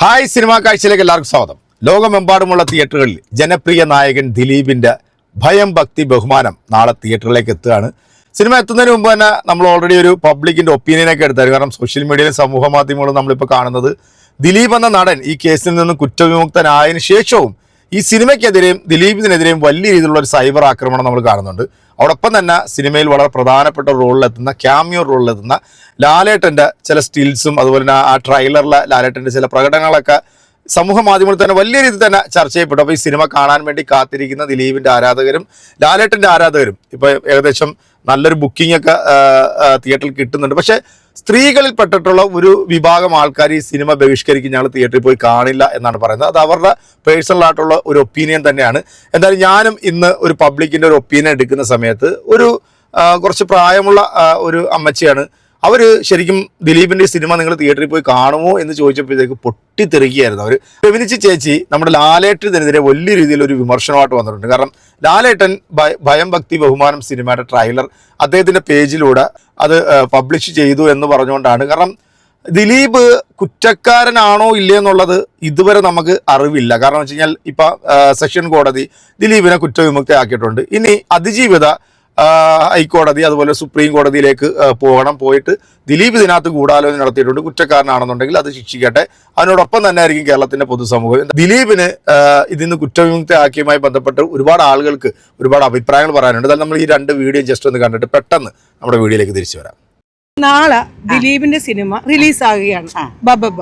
Hi cinema കാഴ്ചയിലേക്ക് എല്ലാവർക്കും സ്വാഗതം. ലോകമെമ്പാടുമുള്ള തിയേറ്ററുകളിൽ ജനപ്രിയ നായകൻ ദിലീപിന്റെ ഭയം ഭക്തി ബഹുമാനം നാളെ തിയേറ്ററിലേക്ക് എത്തുകയാണ്. സിനിമ എത്തുന്നതിന് മുമ്പ് തന്നെ നമ്മൾ ഓൾറെഡി ഒരു പബ്ലിക്കിന്റെ ഒപ്പീനിയനൊക്കെ എടുത്തായിരുന്നു. കാരണം സോഷ്യൽ മീഡിയയിലും സമൂഹ മാധ്യമങ്ങളും നമ്മളിപ്പോൾ കാണുന്നത് ദിലീപ് എന്ന നടൻ ഈ കേസിൽ നിന്ന് കുറ്റവിമുക്തനായതിനു ശേഷവും ഈ സിനിമയ്ക്കെതിരെയും ദിലീപിനെതിരെയും വലിയ രീതിയിലുള്ള ഒരു സൈബർ ആക്രമണം നമ്മൾ കാണുന്നുണ്ട്. അതോടൊപ്പം തന്നെ സിനിമയിൽ വളരെ പ്രധാനപ്പെട്ട റോളിലെത്തുന്ന ക്യാമിയോ റോളിലെത്തുന്ന ലാലേട്ടന്റെ ചില സ്റ്റിൽസും അതുപോലെ തന്നെ ആ ട്രെയിലറിലെ ലാലേട്ടന്റെ ചില പ്രകടനങ്ങളൊക്കെ സമൂഹ മാധ്യമങ്ങളിൽ തന്നെ വലിയ രീതിയിൽ തന്നെ ചർച്ച ചെയ്യപ്പെട്ടു. അപ്പോൾ ഈ സിനിമ കാണാൻ വേണ്ടി കാത്തിരിക്കുന്ന ദിലീപിന്റെ ആരാധകരും ലാലേട്ടന്റെ ആരാധകരും ഇപ്പോൾ ഏകദേശം നല്ലൊരു ബുക്കിംഗ് ഒക്കെ തിയേറ്ററിൽ കിട്ടുന്നുണ്ട്. പക്ഷേ സ്ത്രീകളിൽ പെട്ടിട്ടുള്ള ഒരു വിഭാഗം ആൾക്കാർ ഈ സിനിമ ബഹിഷ്കരിക്കും ഞങ്ങൾ തിയേറ്ററിൽ പോയി കാണില്ല എന്നാണ് പറയുന്നത്. അത് അവരുടെ പേഴ്സണൽ ആയിട്ടുള്ള ഒരു ഒപ്പീനിയൻ തന്നെയാണ്. എന്തായാലും ഞാനും ഇന്ന് ഒരു പബ്ലിക്കിന്റെ ഒരു ഒപ്പീനിയൻ എടുക്കുന്ന സമയത്ത് ഒരു കുറച്ച് പ്രായമുള്ള ഒരു അമ്മച്ചിയാണ് അവർ ശരിക്കും ദിലീപിന്റെ സിനിമ നിങ്ങൾ തിയേറ്ററിൽ പോയി കാണുമോ എന്ന് ചോദിച്ചപ്പോഴത്തേക്ക് പൊട്ടിത്തെറിക്കുകയായിരുന്നു അവർ ഫെമിനിച്ച് ചേച്ചി നമ്മുടെ ലാലേട്ടനെതിരെ വലിയ രീതിയിൽ ഒരു വിമർശനമായിട്ട് വന്നിട്ടുണ്ട്. കാരണം ലാലേട്ടൻ ഭയം ഭക്തി ബഹുമാനം സിനിമയുടെ ട്രailer അദ്ദേഹത്തിന്റെ പേജിലൂടെ അത് പബ്ലിഷ് ചെയ്തു എന്ന് പറഞ്ഞുകൊണ്ടാണ്. കാരണം ദിലീപ് കുറ്റക്കാരനാണോ ഇല്ലേ എന്നുള്ളത് ഇതുവരെ നമുക്ക് അറിവില്ല. കാരണം വെച്ച് കഴിഞ്ഞാൽ ഇപ്പം സെഷൻ കോടതി ദിലീപിനെ കുറ്റവിമുക്തയാക്കിയിട്ടുണ്ട്. ഇനി അതിജീവിത ഹൈക്കോടതി അതുപോലെ സുപ്രീം കോടതിയിലേക്ക് പോകണം. പോയിട്ട് ദിലീപ് ഇതിനകത്ത് ഗൂഢാലോചന നടത്തിയിട്ടുണ്ട്. കുറ്റക്കാരനാണെന്നുണ്ടെങ്കിൽ അത് ശിക്ഷിക്കട്ടെ. അതിനോടൊപ്പം തന്നെ ആയിരിക്കും കേരളത്തിന്റെ പൊതുസമൂഹം. ദിലീപിന് ഇതിൽ നിന്ന് കുറ്റവിമുക്ത ആക്കിയുമായി ബന്ധപ്പെട്ട് ഒരുപാട് ആളുകൾക്ക് ഒരുപാട് അഭിപ്രായങ്ങൾ പറയാനുണ്ട്. അതായത് നമ്മൾ ഈ രണ്ട് വീഡിയോ ജസ്റ്റ് ഒന്ന് കണ്ടിട്ട് പെട്ടെന്ന് നമ്മുടെ വീഡിയോയിലേക്ക് തിരിച്ചു വരാം. നാളെ ദിലീപിന്റെ സിനിമ റിലീസ് ആകുകയാണ് ബബബ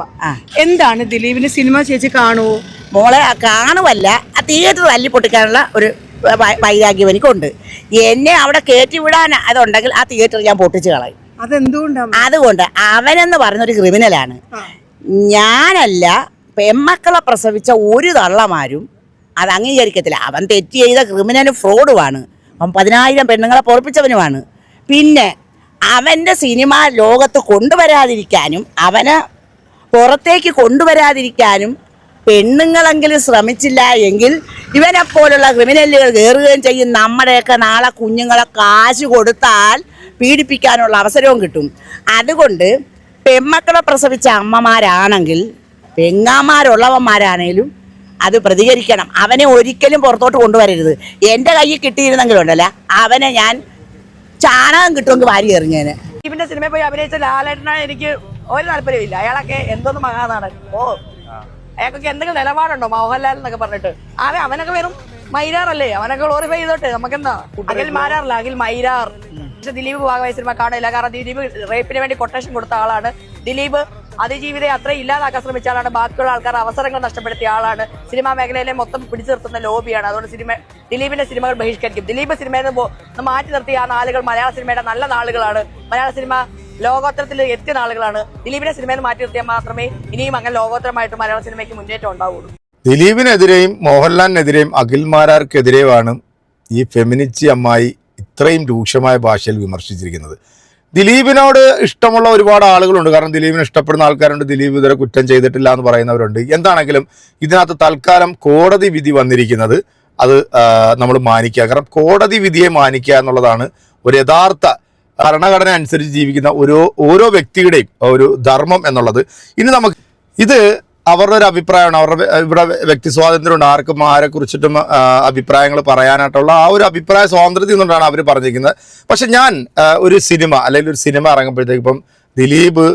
എന്താണ് ദിലീപിന്റെ സിനിമ ചേച്ചി കാണുവോ? മോളെ കാണുവല്ല. കാണുമല്ല തിയേറ്റർ അല്ലി പൊട്ടിക്കാനുള്ള ഒരു വൈരാഗ്യം എനിക്കുണ്ട് എന്നെ അവിടെ കയറ്റി വിടാൻ അതുണ്ടെങ്കിൽ ആ തിയേറ്റർ ഞാൻ പൊട്ടിച്ച് കളയും. അതെന്തുകൊണ്ടാണ് അതുകൊണ്ട് അവനെന്ന് പറഞ്ഞൊരു ക്രിമിനലാണ്. ഞാനല്ല പെമ്മക്കളെ പ്രസവിച്ച ഒരു തള്ളമാരും അത് അംഗീകരിക്കത്തില്ല. അവൻ തെറ്റ് ചെയ്ത ക്രിമിനൽ ഫ്രോഡുമാണ്. അവൻ പതിനായിരം പെണ്ണുങ്ങളെ പൊറപ്പിച്ചവനുമാണ്. പിന്നെ അവന്റെ സിനിമ ലോകത്ത് കൊണ്ടുവരാതിരിക്കാനും അവനെ പുറത്തേക്ക് കൊണ്ടുവരാതിരിക്കാനും പെണ്ണുങ്ങളെങ്കിലും ശ്രമിച്ചില്ല എങ്കിൽ ഇവനെ പോലുള്ള ക്രിമിനലുകൾ കയറുകയും ചെയ്യും. നമ്മുടെയൊക്കെ നാളെ കുഞ്ഞുങ്ങളെ കാശ് കൊടുത്താൽ പീഡിപ്പിക്കാനുള്ള അവസരവും കിട്ടും. അതുകൊണ്ട് പെമ്മക്കളെ പ്രസവിച്ച അമ്മമാരാണെങ്കിൽ പെങ്ങാമാരുള്ളവന്മാരാണേലും അത് പ്രതികരിക്കണം. അവനെ ഒരിക്കലും പുറത്തോട്ട് കൊണ്ടുവരരുത്. എന്റെ കയ്യിൽ കിട്ടിയിരുന്നെങ്കിലുണ്ടല്ല അവനെ ഞാൻ ചാണകം കിട്ടുമെങ്കിൽ വാരി എറിഞ്ഞേനെ. ഇവന്റെ സിനിമയിൽ പോയി അഭിനയിച്ച ലാലേട്ടനെ എനിക്ക് ഒരു താല്പര്യമില്ല അയാളൊക്കെ എന്തോന്ന് മഹാനാണ് ഓ. അയാൾക്കൊക്കെ എന്തെങ്കിലും നിലപാടുണ്ടോ? മോഹൻലാൽ എന്നൊക്കെ പറഞ്ഞിട്ട്. അതെ അവനൊക്കെ വെറും മൈരാറല്ലേ അവനൊക്കെ ഗ്ലോറിഫൈ ചെയ്തോട്ടെ? നമുക്കെന്താ? അഖിൽ മാരാറില്ല അഖിൽ മൈരാർ. പക്ഷെ ദിലീപ് ഭാഗമായി സിനിമ കാണില്ല കാരണം ദിലീപ് റേപ്പിന് വേണ്ടി കൊട്ടേഷൻ കൊടുത്ത ആളാണ്. ദിലീപ് അതിജീവിതയെ അത്ര ഇല്ലാതാക്കാൻ ശ്രമിച്ച ആളാണ്. ബാക്കിയുള്ള ആൾക്കാർ അവസരങ്ങൾ നഷ്ടപ്പെടുത്തിയ ആളാണ്. സിനിമാ മേഖലയിലെ മൊത്തം പിടിച്ചു നിർത്തുന്ന ലോബിയാണ്. അതുകൊണ്ട് സിനിമ ദിലീപിന്റെ സിനിമകൾ ബഹിഷ്കരിക്കും. ദിലീപ് സിനിമയിൽ നിന്ന് മാറ്റി നിർത്തിയ ആ നാളുകൾ മലയാള സിനിമയുടെ നല്ല നാളുകളാണ്. മലയാള സിനിമ ലോകോത്തരത്തിൽ എത്തിയ നാളുകളാണ് ദിലീപിനെ സിനിമയിൽ മാറ്റി നിർത്തിയാൽ മാത്രമേ ഇനിയും അങ്ങനെ ലോകോത്തരമായിട്ട് മലയാള സിനിമയ്ക്ക് മുന്നേറ്റം ഉണ്ടാവുള്ളൂ ദിലീപിനെതിരെയും മോഹൻലാലിനെതിരെയും അഖിൽമാരാർക്കെതിരെയുമാണ് ഈ ഫെമിനിച്ചി അമ്മായി ഇത്രയും രൂക്ഷമായ ഭാഷയിൽ വിമർശിച്ചിരിക്കുന്നത്. ദിലീപിനോട് ഇഷ്ടമുള്ള ഒരുപാട് ആളുകളുണ്ട്. കാരണം ദിലീപിനെ ഇഷ്ടപ്പെടുന്ന ആൾക്കാരുണ്ട്. ദിലീപ് ഇതുവരെ കുറ്റം ചെയ്തിട്ടില്ല എന്ന് പറയുന്നവരുണ്ട്. എന്താണെങ്കിലും ഇതിനകത്ത് തൽക്കാലം കോടതി വിധി വന്നിരിക്കുന്നത് അത് നമ്മൾ മാനിക്കുക. കാരണം കോടതി വിധിയെ മാനിക്കുക എന്നുള്ളതാണ് ഒരു യഥാർത്ഥ ഭരണഘടന അനുസരിച്ച് ജീവിക്കുന്ന ഓരോ ഓരോ വ്യക്തിയുടെയും ഒരു ധർമ്മം എന്നുള്ളത്. ഇനി നമുക്ക് ഇത് അവരുടെ ഒരു അഭിപ്രായമാണ്. അവരുടെ ഇവിടെ വ്യക്തി സ്വാതന്ത്ര്യമുണ്ട്. ആർക്കും ആരെ കുറിച്ചിട്ടും അഭിപ്രായങ്ങൾ പറയാനായിട്ടുള്ള ആ ഒരു അഭിപ്രായ സ്വാതന്ത്ര്യത്തിൽ നിന്നുകൊണ്ടാണ് അവർ പറഞ്ഞിരിക്കുന്നത്. പക്ഷെ ഞാൻ ഒരു സിനിമ അല്ലെങ്കിൽ ഒരു സിനിമ ഇറങ്ങുമ്പോഴത്തേക്ക് ഇപ്പം ദിലീപ്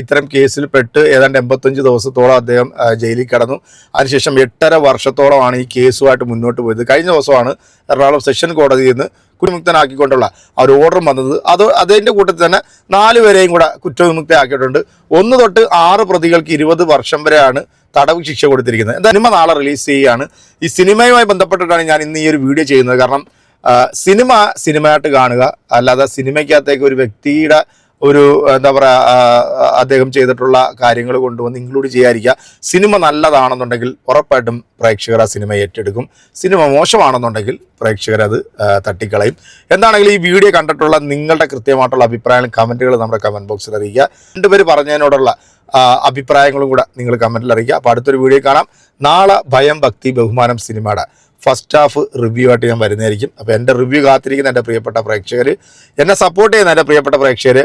ഇത്തരം കേസിൽ പെട്ട് ഏതാണ്ട് എൺപത്തഞ്ച് ദിവസത്തോളം അദ്ദേഹം ജയിലിൽ കിടന്നു. അതിനുശേഷം എട്ടര വർഷത്തോളമാണ് ഈ കേസുമായിട്ട് മുന്നോട്ട് പോയത്. കഴിഞ്ഞ ദിവസമാണ് എറണാകുളം സെഷൻ കോടതിയിൽ നിന്ന് കുറ്റവിമുക്തനാക്കിക്കൊണ്ടുള്ള ആ ഒരു ഓർഡർ വന്നത്. അത് അതിന്റെ കൂട്ടത്തിൽ തന്നെ നാല് പേരെയും കൂടെ കുറ്റവിമുക്തയാക്കിയിട്ടുണ്ട്. ഒന്ന് തൊട്ട് ആറ് പ്രതികൾക്ക് ഇരുപത് വർഷം വരെയാണ് തടവ് ശിക്ഷ കൊടുത്തിരിക്കുന്നത്. എന്താ സിനിമ നാളെ റിലീസ് ചെയ്യുകയാണ്. ഈ സിനിമയുമായി ബന്ധപ്പെട്ടിട്ടാണ് ഞാൻ ഇന്ന് ഈ ഒരു വീഡിയോ ചെയ്യുന്നത്. കാരണം സിനിമ സിനിമയായിട്ട് കാണുക അല്ലാതെ സിനിമയ്ക്കകത്തേക്ക് ഒരു വ്യക്തിയുടെ ഒരു എന്താ പറയുക അദ്ദേഹം ചെയ്തിട്ടുള്ള കാര്യങ്ങൾ കൊണ്ടുവന്ന് ഇൻക്ലൂഡ് ചെയ്യാതിരിക്കുക. സിനിമ നല്ലതാണെന്നുണ്ടെങ്കിൽ ഉറപ്പായിട്ടും പ്രേക്ഷകർ ആ സിനിമ ഏറ്റെടുക്കും. സിനിമ മോശമാണെന്നുണ്ടെങ്കിൽ പ്രേക്ഷകർ അത് തട്ടിക്കളയും. എന്താണെങ്കിലും ഈ വീഡിയോ കണ്ടിട്ടുള്ള നിങ്ങളുടെ കൃത്യമായിട്ടുള്ള അഭിപ്രായങ്ങളും കമന്റുകൾ നമ്മുടെ കമന്റ് ബോക്സിൽ അറിയിക്കുക. രണ്ടുപേർ പറഞ്ഞതിനോടുള്ള അഭിപ്രായങ്ങളും കൂടെ നിങ്ങൾ കമന്റിൽ അറിയിക്കുക. അപ്പോൾ അടുത്തൊരു വീഡിയോ കാണാം. നാളെ ഭയം ഭക്തി ബഹുമാനം സിനിമയുടെ ഫസ്റ്റ് ഹാഫ് റിവ്യൂ ആയിട്ട് ഞാൻ വരുന്നതായിരിക്കും. അപ്പോൾ എന്റെ റിവ്യൂ കാത്തിരിക്കുന്ന എന്റെ പ്രിയപ്പെട്ട പ്രേക്ഷകർ എന്നെ സപ്പോർട്ട് ചെയ്യുന്ന എന്റെ പ്രിയപ്പെട്ട പ്രേക്ഷകരെ